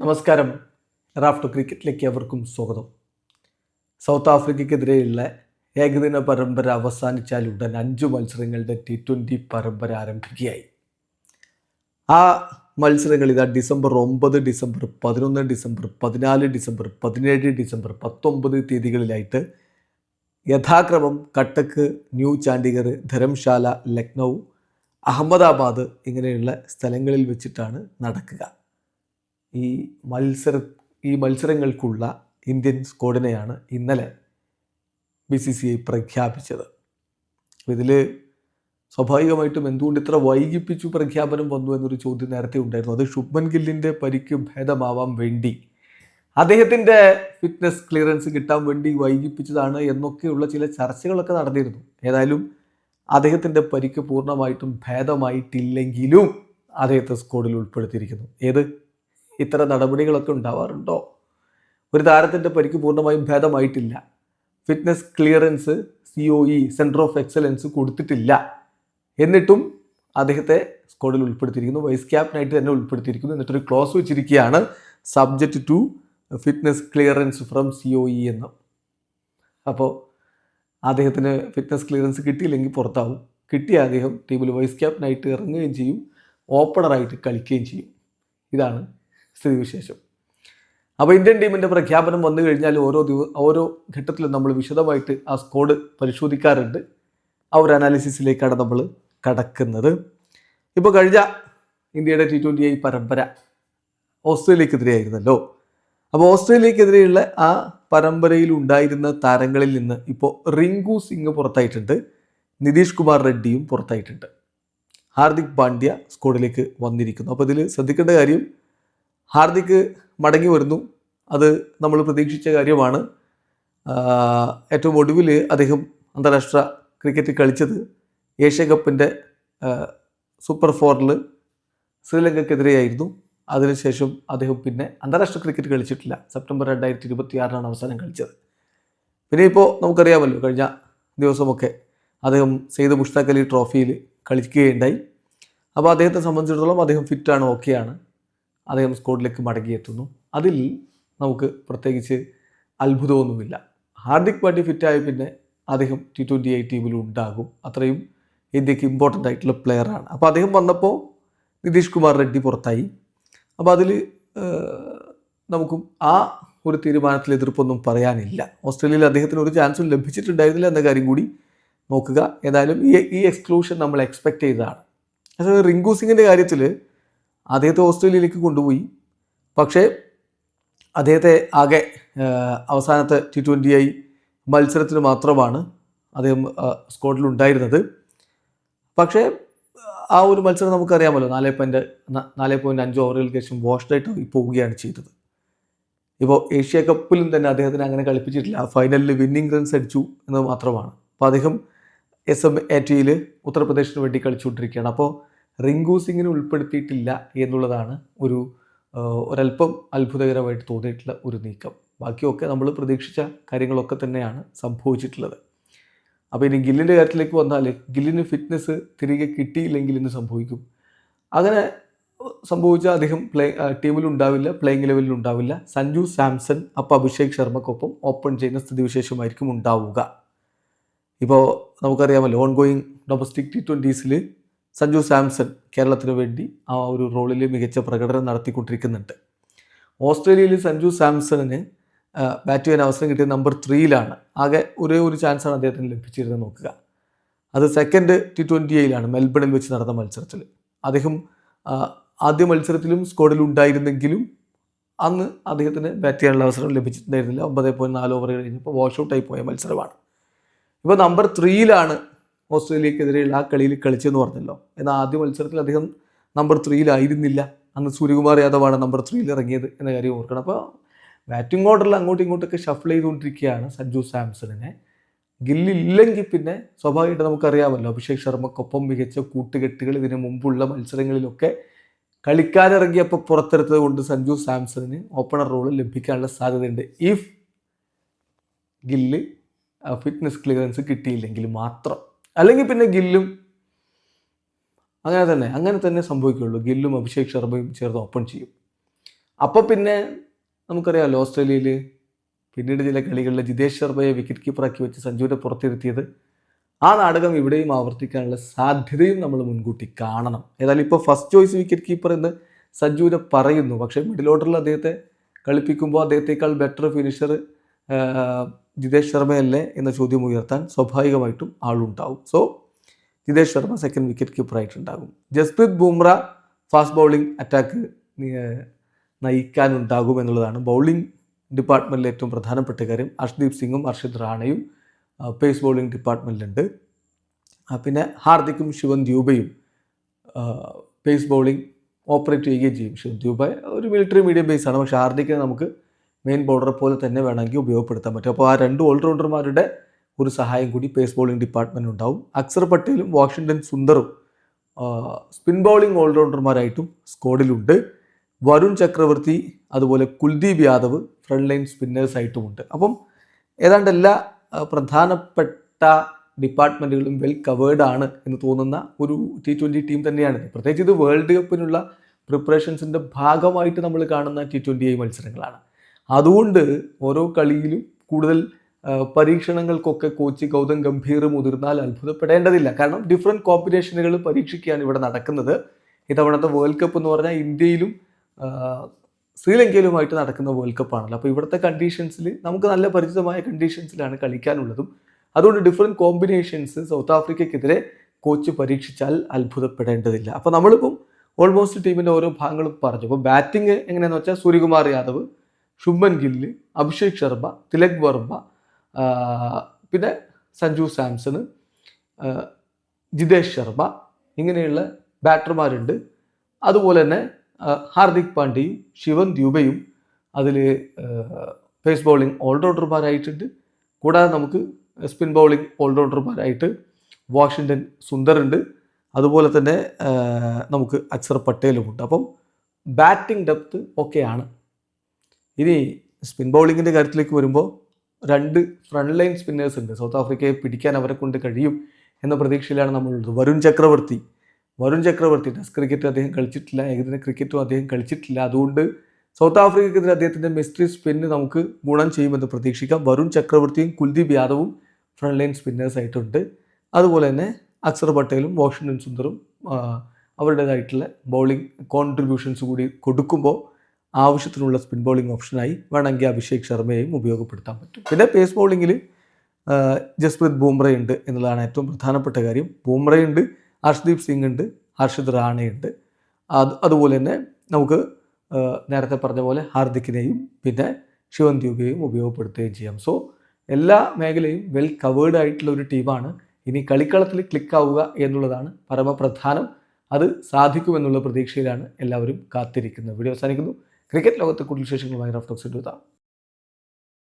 നമസ്കാരം. റാഫ്റ്റോ ക്രിക്കറ്റിലേക്ക് അവർക്കും സ്വാഗതം. സൗത്ത് ആഫ്രിക്കയ്ക്കെതിരെയുള്ള ഏകദിന പരമ്പര അവസാനിച്ചാൽ ഉടൻ അഞ്ച് മത്സരങ്ങളുടെ ടി ട്വന്റി പരമ്പര ആരംഭിക്കുകയായി. ആ മത്സരങ്ങൾ ഇതാ ഡിസംബർ ഒമ്പത് ഡിസംബർ പതിനൊന്ന് ഡിസംബർ പതിനാല് ഡിസംബർ പതിനേഴ് ഡിസംബർ പത്തൊമ്പത് തീയതികളിലായിട്ട് യഥാക്രമം കട്ടക്ക് ന്യൂ ചാണ്ഡിഗർ ധരംശാല ലക്നൗ അഹമ്മദാബാദ് ഇങ്ങനെയുള്ള സ്ഥലങ്ങളിൽ വെച്ചിട്ടാണ് നടക്കുക. ഈ മത്സര ഈ മത്സരങ്ങൾക്കുള്ള ഇന്ത്യൻ സ്ക്വാഡിനെയാണ് ഇന്നലെ ബി സി സി ഐ പ്രഖ്യാപിച്ചത്. ഇതിൽ സ്വാഭാവികമായിട്ടും എന്തുകൊണ്ട് ഇത്ര വൈകിപ്പിച്ചു പ്രഖ്യാപനം വന്നു എന്നൊരു ചോദ്യം നേരത്തെ ഉണ്ടായിരുന്നു. അത് ശുഭ്മൻ ഗില്ലിന്റെ പരിക്ക് ഭേദമാവാൻ വേണ്ടി. അദ്ദേഹത്തിന്റെ ഫിറ്റ്നസ് ക്ലിയറൻസ് കിട്ടാൻ വേണ്ടി വൈകിപ്പിച്ചതാണ് എന്നൊക്കെയുള്ള ചില ചർച്ചകളൊക്കെ നടന്നിരുന്നു. ഏതായാലും അദ്ദേഹത്തിന്റെ പരിക്ക് പൂർണമായിട്ടും ഭേദമായിട്ടില്ലെങ്കിലും അദ്ദേഹത്തെ സ്ക്വാഡിൽ ഉൾപ്പെടുത്തിയിരിക്കുന്നു. ഏത്? ഇത്തരം നടപടികളൊക്കെ ഉണ്ടാവാറുണ്ടോ? ഒരു താരത്തിന്റെ പരിക്ക് പൂർണമായും ഭേദമായിട്ടില്ല. Fitness clearance C O E centre of excellence കൊടുത്തിട്ടില്ല. എന്നിട്ടും അദ്ദേഹത്തെ സ്കോഡിൽ ഉൾപ്പെടുത്തിയിരിക്കുന്നു. വൈസ് ക്യാപ്റ്റനായിട്ട് തന്നെ ഉൾപ്പെടുത്തിയിരിക്കുന്നു. എന്നിട്ടൊരു ക്ലോസ് വെച്ചിരിക്കുകയാണ് subject to fitness clearance from C O E എന്ന്. അപ്പോൾ അദ്ദേഹത്തിന് ഫിറ്റ്നസ് ക്ലിയറൻസ് കിട്ടിയില്ലെങ്കിൽ പുറത്താവും. കിട്ടിയ അദ്ദേഹം ടീമിൽ വൈസ് ക്യാപ്റ്റനായിട്ട് ഇറങ്ങുകയും ചെയ്യും ഓപ്പണറായിട്ട് കളിക്കുകയും ചെയ്യും. ഇതാണ് സ്ഥിതിവിശേഷം. അപ്പോൾ ഇന്ത്യൻ ടീമിന്റെ പ്രഖ്യാപനം വന്നു കഴിഞ്ഞാൽ ഓരോ ദിവ ഓരോ ഘട്ടത്തിലും നമ്മൾ വിശദമായിട്ട് ആ സ്കോഡ് പരിശോധിക്കാറുണ്ട്. ആ ഒരു അനാലിസിസിലേക്കാണ് നമ്മൾ കടക്കുന്നത്. ഇപ്പോൾ കഴിഞ്ഞ ഇന്ത്യയുടെ ടി ട്വന്റി ഐ പരമ്പര ഓസ്ട്രേലിയക്കെതിരെയായിരുന്നല്ലോ. അപ്പോൾ ഓസ്ട്രേലിയക്കെതിരെയുള്ള ആ പരമ്പരയിൽ ഉണ്ടായിരുന്ന താരങ്ങളിൽ നിന്ന് ഇപ്പോൾ റിങ്കു സിംഗ് പുറത്തായിട്ടുണ്ട്. നിതീഷ് കുമാർ റെഡ്ഡിയും പുറത്തായിട്ടുണ്ട്. ഹാർദിക് പാണ്ഡ്യ സ്കോഡിലേക്ക് വന്നിരിക്കുന്നു. അപ്പോൾ ഇതിൽ ശ്രദ്ധിക്കേണ്ട കാര്യം ഹാർദിക് മടങ്ങി വരുന്നു. അത് നമ്മൾ പ്രതീക്ഷിച്ച കാര്യമാണ്. ഏറ്റവും ഒടുവിൽ അദ്ദേഹം അന്താരാഷ്ട്ര ക്രിക്കറ്റ് കളിച്ചത് ഏഷ്യ കപ്പിന്റെ സൂപ്പർ ഫോറിൽ ശ്രീലങ്കക്കെതിരെയായിരുന്നു. അതിനുശേഷം അദ്ദേഹം പിന്നെ അന്താരാഷ്ട്ര ക്രിക്കറ്റ് കളിച്ചിട്ടില്ല. സെപ്റ്റംബർ രണ്ടായിരത്തി ഇരുപത്തി ആറിനാണ് അവസാനം കളിച്ചത്. പിന്നെ ഇപ്പോൾ നമുക്കറിയാമല്ലോ കഴിഞ്ഞ ദിവസമൊക്കെ അദ്ദേഹം സെയ്ദ് മുഷ്താഖ് അലി ട്രോഫിയിൽ കളിക്കുകയുണ്ടായി. അപ്പോൾ അദ്ദേഹത്തെ സംബന്ധിച്ചിടത്തോളം അദ്ദേഹം ഫിറ്റാണ് ഓക്കെയാണ് അദ്ദേഹം സ്കോട്ടിലേക്ക് മടങ്ങിയെത്തുന്നു. അതിൽ നമുക്ക് പ്രത്യേകിച്ച് അത്ഭുതമൊന്നുമില്ല. ഹാർദിക് പാണ്ഡ്യ ഫിറ്റായ പിന്നെ അദ്ദേഹം ടി ട്വന്റി ഐ ടീമിൽ ഉണ്ടാകും. അത്രയും ഇന്ത്യയ്ക്ക് ഇമ്പോർട്ടന്റ് ആയിട്ടുള്ള പ്ലെയറാണ് അപ്പോൾ അദ്ദേഹം വന്നപ്പോൾ നിതീഷ് കുമാർ റെഡ്ഡി പുറത്തായി. അപ്പോൾ അതിൽ നമുക്കും ആ ഒരു തീരുമാനത്തിൽ എതിർപ്പൊന്നും പറയാനില്ല. ഓസ്ട്രേലിയയിൽ അദ്ദേഹത്തിന് ഒരു ചാൻസും ലഭിച്ചിട്ടുണ്ടായിരുന്നില്ല എന്ന കാര്യം കൂടി നോക്കുക. ഏതായാലും ഈ ഈ എക്സ്ക്ലൂഷൻ നമ്മൾ എക്സ്പെക്റ്റ് ചെയ്തതാണ്. അതായത് റിങ്കു സിംഗിന്റെ കാര്യത്തിൽ അദ്ദേഹത്തെ ഓസ്ട്രേലിയയിലേക്ക് കൊണ്ടുപോയി. പക്ഷേ അദ്ദേഹത്തെ ആകെ അവസാനത്തെ ടി ട്വന്റി ഐ മത്സരത്തിന് മാത്രമാണ് അദ്ദേഹം സ്കോട്ടിലുണ്ടായിരുന്നത് പക്ഷേ ആ ഒരു മത്സരം നമുക്കറിയാമല്ലോ നാല് പോയിന്റ് നാല് പോയിന്റ് അഞ്ച് ഓവറുകൾക്ക് ശേഷം വാഷ്ഡായിട്ട് പോവുകയാണ് ചെയ്തത്. ഇപ്പോൾ ഏഷ്യ കപ്പിലും തന്നെ അദ്ദേഹത്തിന് അങ്ങനെ കളിപ്പിച്ചിട്ടില്ല. ഫൈനലിൽ വിന്നിംഗ് റൺസ് അടിച്ചു എന്നത് മാത്രമാണ്. അപ്പോൾ അദ്ദേഹം എസ് എം എ ടിയിൽ ഉത്തർപ്രദേശിന് വേണ്ടി കളിച്ചുകൊണ്ടിരിക്കുകയാണ്. അപ്പോൾ റിങ്കു സിംഗിനെ ഉൾപ്പെടുത്തിയിട്ടില്ല എന്നുള്ളതാണ് ഒരു ഒരല്പം അത്ഭുതകരമായിട്ട് തോന്നിയിട്ടുള്ള ഒരു നീക്കം. ബാക്കിയൊക്കെ നമ്മൾ പ്രതീക്ഷിച്ച കാര്യങ്ങളൊക്കെ തന്നെയാണ് സംഭവിച്ചിട്ടുള്ളത്. അപ്പോൾ ഇനി ഗില്ലിന്റെ കാര്യത്തിലേക്ക് വന്നാൽ ഗില്ലിന് ഫിറ്റ്നസ് തിരികെ കിട്ടിയില്ലെങ്കിൽ ഇന്ന് സംഭവിക്കും? അങ്ങനെ സംഭവിച്ചാൽ അദ്ദേഹം പ്ലേ ടീമിൽ ഉണ്ടാവില്ല പ്ലേയിങ് ലെവലിൽ ഉണ്ടാവില്ല. സഞ്ജു സാംസൺ അപ്പോൾ അഭിഷേക് ശർമ്മക്കൊപ്പം ഓപ്പൺ ചെയ്യുന്ന സ്ഥിതിവിശേഷമായിരിക്കും ഉണ്ടാവുക. ഇപ്പോൾ നമുക്കറിയാമല്ലോ ഓൺ ഗോയിങ് ഡൊമസ്റ്റിക് ടി ട്വന്റീസിൽ സഞ്ജു സാംസൺ കേരളത്തിന് വേണ്ടി ആ ഒരു റോളിൽ മികച്ച പ്രകടനം നടത്തിക്കൊണ്ടിരിക്കുന്നുണ്ട്. ഓസ്ട്രേലിയയിൽ സഞ്ജു സാംസണിന് ബാറ്റ് ചെയ്യാൻ അവസരം കിട്ടിയത് നമ്പർ ത്രീയിലാണ് ആകെ ഒരേ ഒരു ചാൻസാണ് അദ്ദേഹത്തിന് ലഭിച്ചിരുന്നത് നോക്കുക. അത് സെക്കൻഡ് ടി ട്വന്റി എയിലാണ് മെൽബണിൽ വെച്ച് നടന്ന മത്സരത്തിൽ അദ്ദേഹം ആദ്യ മത്സരത്തിലും സ്കോഡിൽ ഉണ്ടായിരുന്നെങ്കിലും അന്ന് അദ്ദേഹത്തിന് ബാറ്റ് ചെയ്യാനുള്ള അവസരം ലഭിച്ചിട്ടുണ്ടായിരുന്നില്ല. ഒമ്പത് പോയിന്റ് നാല് ഓവർ കഴിഞ്ഞപ്പോൾ വാഷ് ഔട്ടായി പോയ മത്സരമാണ്. ഇപ്പോൾ നമ്പർ ത്രീയിലാണ് ഓസ്ട്രേലിയക്കെതിരെയുള്ള ആ കളിയിൽ കളിച്ചെന്ന് പറഞ്ഞല്ലോ. എന്നാൽ ആദ്യ മത്സരത്തിൽ അദ്ദേഹം നമ്പർ ത്രീയിലായിരുന്നില്ല അന്ന് സൂര്യകുമാർ യാദവാണ് നമ്പർ ത്രീയിൽ ഇറങ്ങിയത് എന്ന കാര്യം ഓർക്കണം. അപ്പോൾ ബാറ്റിംഗ് ഓർഡറിൽ അങ്ങോട്ടും ഇങ്ങോട്ടൊക്കെ ഷഫിൾ ചെയ്തുകൊണ്ടിരിക്കുകയാണ് സഞ്ജു സാംസണിനെ. ഗില്ലില്ലെങ്കിൽ പിന്നെ സ്വാഭാവികമായിട്ട് നമുക്കറിയാമല്ലോ അഭിഷേക് ശർമ്മക്കൊപ്പം മികച്ച കൂട്ടുകെട്ടുകൾ ഇതിന് മുമ്പുള്ള മത്സരങ്ങളിലൊക്കെ കളിക്കാനിറങ്ങിയപ്പോൾ പുറത്തെടുത്തത് കൊണ്ട് സഞ്ജു സാംസണിന് ഓപ്പണർ റോൾ ലഭിക്കാനുള്ള സാധ്യതയുണ്ട്. ഇഫ് ഗില്ല് ഫിറ്റ്നസ് ക്ലിയറൻസ് കിട്ടിയില്ലെങ്കിൽ മാത്രം. അല്ലെങ്കിൽ പിന്നെ ഗില്ലും. അങ്ങനെ തന്നെ അങ്ങനെ തന്നെ സംഭവിക്കുകയുള്ളൂ. ഗില്ലും അഭിഷേക് ശർമ്മയും ചേർന്ന് ഓപ്പൺ ചെയ്യും. അപ്പോൾ പിന്നെ നമുക്കറിയാമല്ലോ ഓസ്ട്രേലിയയിൽ പിന്നീട് ചില കളികളിൽ ജിതേഷ് ശർമ്മയെ വിക്കറ്റ് കീപ്പറാക്കി വെച്ച് സഞ്ജുവിനെ പുറത്തിരുത്തിയത്. ആ നാടകം ഇവിടെയും ആവർത്തിക്കാനുള്ള സാധ്യതയും നമ്മൾ മുൻകൂട്ടി കാണണം. ഏതായാലും ഇപ്പോൾ ഫസ്റ്റ് ചോയ്സ് വിക്കറ്റ് കീപ്പർ എന്ന് സഞ്ജുവിനെ പറയുന്നു. പക്ഷേ മിഡിൽ ഓർഡറിൽ അദ്ദേഹത്തെ കളിപ്പിക്കുമ്പോൾ അദ്ദേഹത്തേക്കാൾ ബെറ്റർ ഫിനിഷർ ജിതേഷ് ശർമ്മയല്ലേ എന്ന ചോദ്യം ഉയർത്താൻ സ്വാഭാവികമായിട്ടും ആളുണ്ടാവും. So Jitesh Sharma second wicket കീപ്പറായിട്ടുണ്ടാകും Jasprit Bumrah fast bowling attack നയിക്കാനുണ്ടാകും എന്നുള്ളതാണ്. ബൗളിംഗ് ഡിപ്പാർട്ട്മെന്റിലെ ഏറ്റവും പ്രധാനപ്പെട്ട കാര്യം. അർഷ്ദീപ് സിംഗും അർഷിദ് റാണയും പേസ് ബൗളിംഗ് ഡിപ്പാർട്ട്മെന്റിലുണ്ട് പിന്നെ ഹാർദിക്കും ശിവൻ ദ്യൂബയും പേസ് ബൗളിംഗ് ഓപ്പറേറ്റ് ചെയ്യുകയും ചെയ്യും. ശിവൻ ദ്യൂബ ഒരു മിലിറ്ററി മീഡിയം ബേസ് ആണ്. പക്ഷേ ഹാർദിക്കിനെ നമുക്ക് മെയിൻ ബൗളറെ പോലെ തന്നെ വേണമെങ്കിൽ ഉപയോഗപ്പെടുത്താൻ പറ്റും. അപ്പോൾ ആ രണ്ട് ഓൾറൗണ്ടർമാരുടെ ഒരു സഹായം കൂടി പേസ് ബോളിംഗ് ഡിപ്പാർട്ട്മെന്റ് ഉണ്ടാവും. അക്സർ പട്ടേലും വാഷിങ്ടൺ സുന്ദറും സ്പിൻ ബൗളിംഗ് ഓൾറൗണ്ടർമാരായിട്ടും സ്ക്വാഡിലുണ്ട് വരുൺ ചക്രവർത്തി അതുപോലെ Kuldeep Yadav front line spinners ആയിട്ടുമുണ്ട് അപ്പം ഏതാണ്ട് എല്ലാ പ്രധാനപ്പെട്ട ഡിപ്പാർട്ട്മെന്റുകളും വെൽ കവേർഡ് ആണ് എന്ന് തോന്നുന്ന ഒരു ടി ട്വന്റി ടീം തന്നെയാണ്. പ്രത്യേകിച്ച് ഇത് വേൾഡ് കപ്പിനുള്ള പ്രിപ്പറേഷൻസിന്റെ ഭാഗമായിട്ട് നമ്മൾ കാണുന്ന ടി ട്വന്റി മത്സരങ്ങളാണ്. അതുകൊണ്ട് ഓരോ കളിയിലും കൂടുതൽ പരീക്ഷണങ്ങൾക്കൊക്കെ കോച്ച് ഗൗതം ഗംഭീർ മുതിർന്നാൽ അത്ഭുതപ്പെടേണ്ടതില്ല. കാരണം ഡിഫറെന്റ് കോമ്പിനേഷനുകൾ പരീക്ഷിക്കുകയാണ് ഇവിടെ നടക്കുന്നത്. ഇത്തവണത്തെ വേൾഡ് കപ്പ് എന്ന് പറഞ്ഞാൽ ഇന്ത്യയിലും ശ്രീലങ്കയിലുമായിട്ട് നടക്കുന്ന വേൾഡ് കപ്പാണല്ലോ അപ്പോൾ ഇവിടുത്തെ കണ്ടീഷൻസിൽ നമുക്ക് നല്ല പരിചിതമായ കണ്ടീഷൻസിലാണ് കളിക്കാനുള്ളതും. അതുകൊണ്ട് ഡിഫറെന്റ് കോമ്പിനേഷൻസ് സൗത്ത് ആഫ്രിക്കയ്ക്കെതിരെ കോച്ച് പരീക്ഷിച്ചാൽ അത്ഭുതപ്പെടേണ്ടതില്ല. അപ്പോൾ നമ്മളിപ്പം ഓൾമോസ്റ്റ് ടീമിന്റെ ഓരോ ഭാഗങ്ങളും പറഞ്ഞു. അപ്പോൾ ബാറ്റിംഗ് എങ്ങനെയാണെന്ന് വെച്ചാൽ സൂര്യകുമാർ യാദവ് ശുഭൻ ഗില്ലി അഭിഷേക് ശർമ്മ തിലക് വർമ്മ പിന്നെ സഞ്ജു സാംസണ് ജിതേഷ് ശർമ്മ ഇങ്ങനെയുള്ള ബാറ്റർമാരുണ്ട്. അതുപോലെ തന്നെ ഹാർദിക് പാണ്ഡ്യയും ശിവൻ ദ്യൂബയും അതിൽ പേസ് ബൗളിംഗ് ഓൾറൗണ്ടർമാരായിട്ടുണ്ട് കൂടാതെ നമുക്ക് സ്പിൻ ബൗളിംഗ് ഓൾറൗണ്ടർമാരായിട്ട് വാഷിങ്ടൺ സുന്ദറുണ്ട്. അതുപോലെ തന്നെ നമുക്ക് അക്സർ പട്ടേലുമുണ്ട്. അപ്പം ബാറ്റിംഗ് ഡെപ്ത് ഒക്കെയാണ് ഇനി സ്പിൻ ബൗളിങ്ങിന്റെ കാര്യത്തിലേക്ക് വരുമ്പോൾ രണ്ട് ഫ്രണ്ട് ലൈൻ സ്പിന്നേഴ്സ് ഉണ്ട്. സൗത്ത് ആഫ്രിക്കയെ പിടിക്കാൻ അവരെ കൊണ്ട് കഴിയും എന്ന പ്രതീക്ഷയിലാണ് നമ്മളുള്ളത് വരുൺ ചക്രവർത്തി. വരുൺ ചക്രവർത്തി ടെസ്റ്റ് ക്രിക്കറ്റ് അദ്ദേഹം കളിച്ചിട്ടില്ല. ഏകദിന ക്രിക്കറ്റും അദ്ദേഹം കളിച്ചിട്ടില്ല. അതുകൊണ്ട് സൗത്ത് ആഫ്രിക്കയ്ക്കെതിരെ അദ്ദേഹത്തിന്റെ മിസ്റ്ററി സ്പിന്ന് നമുക്ക് ഗുണം ചെയ്യുമെന്ന് പ്രതീക്ഷിക്കാം. വരുൺ ചക്രവർത്തിയും കുൽദീപ് യാദവും ഫ്രണ്ട് ലൈൻ സ്പിന്നേഴ്സ് ആയിട്ടുണ്ട്. അതുപോലെ തന്നെ അക്സർ പട്ടേലും വാഷിങ്ടൺ സുന്ദറും അവരുടേതായിട്ടുള്ള ബൗളിംഗ് കോൺട്രിബ്യൂഷൻസ് കൂടി കൊടുക്കുമ്പോൾ ആവശ്യത്തിനുള്ള സ്പിൻ ബൗളിംഗ് ഓപ്ഷനായി വേണമെങ്കിൽ അഭിഷേക് ശർമ്മയെയും ഉപയോഗപ്പെടുത്താൻ പറ്റും. പിന്നെ പേസ് ബൗളിങ്ങിൽ ജസ്പ്രീത് ബൂംറയുണ്ട് എന്നുള്ളതാണ് ഏറ്റവും പ്രധാനപ്പെട്ട കാര്യം. ബൂംറയുണ്ട് ഹർഷ്ദീപ് സിംഗ് ഉണ്ട് ഹർഷിത് റാണയുണ്ട് അത് അതുപോലെ തന്നെ നമുക്ക് നേരത്തെ പറഞ്ഞ പോലെ ഹാർദിക്കിനെയും പിന്നെ ശിവൻ ദ്യൂബിയെയും ഉപയോഗപ്പെടുത്തുകയും ചെയ്യാം. സോ എല്ലാ മേഖലയും വെൽ കവേർഡ് ആയിട്ടുള്ള ഒരു ടീമാണ് ഇനി കളിക്കളത്തിൽ ക്ലിക്കാവുക എന്നുള്ളതാണ് പരമപ്രധാനം. അത് സാധിക്കുമെന്നുള്ള പ്രതീക്ഷയിലാണ് എല്ലാവരും കാത്തിരിക്കുന്നത്. വീഡിയോ അവസാനിക്കുന്നു. ക്രിക്കറ്റ് ലോകത്തെ കൂടുതൽ വിശേഷങ്ങളുമായി ടോക്സ് എടുത്താം